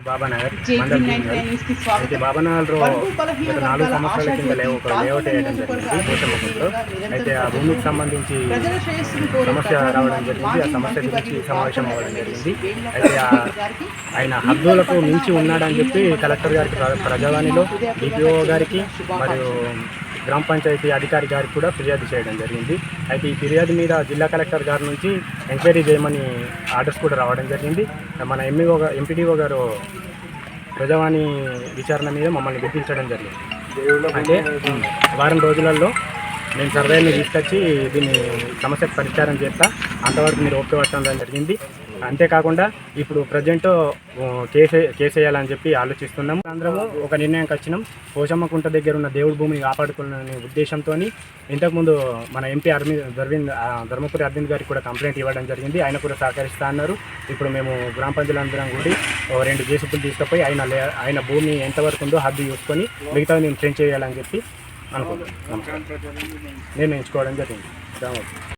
బాబానగర్ అయితే గత నాలుగు సంవత్సరాల కింద లేవు ఒక లేఅవుట్ వేయడం జరిగింది అయితే ఆ భూమికి సంబంధించి సమస్య రావడం జరిగింది. ఆ సమస్య గురించి సమావేశం అవ్వడం జరిగింది. అయితే ఆయన హద్దులకు మించి ఉన్నాడని చెప్పి కలెక్టర్ గారికి ప్ర- ప్రజావాణిలో డిపిఓ గారికి మరియు గ్రామ పంచాయతీ అధికారి గారికి కూడా ఫిర్యాదు చేయడం జరిగింది. అయితే ఈ ఫిర్యాదు మీద జిల్లా కలెక్టర్ గారి నుంచి ఎంక్వైరీ చేయమని ఆర్డర్స్ కూడా రావడం జరిగింది. మన ఎంఈఓ ఎంపీడీఓ గారు ప్రజావాణి విచారణ మీద మమ్మల్ని గుర్తించడం జరిగింది. అంటే వారం రోజులలో నేను సర్వేని తీసుకొచ్చి దీన్ని సమస్యకు పరిష్కారం చేస్తా. అంతవరకు మీరు ఓకే పట్టడం జరిగింది. అంతేకాకుండా ఇప్పుడు ప్రజెంట్ కేసు కేసేయాలని చెప్పి ఆలోచిస్తున్నాము. అందరము ఒక నిర్ణయానికి వచ్చినాం. పోచమ్మకుంట దగ్గర ఉన్న దేవుడి భూమిని కాపాడుకునే ఉద్దేశంతో ఇంతకుముందు మన ఎంపీ అరవింద్ అరవింద్ ధర్మపురి అరవింద్ గారికి కూడా కంప్లైంట్ ఇవ్వడం జరిగింది. ఆయన కూడా సహకరిస్తా అన్నారు. ఇప్పుడు మేము గ్రామ పంచాయతీలందరం కూడి ఓ రెండు జేసీపీలు తీసుకుపోయి ఆయన ఆయన భూమి ఎంతవరకు ఉందో హద్దు చూసుకొని మిగతా మేము ట్రైన్ చేయాలని చెప్పి అనుకుంటున్నాం నమస్కారం. నేను ఎంచుకోవడం జరిగింది.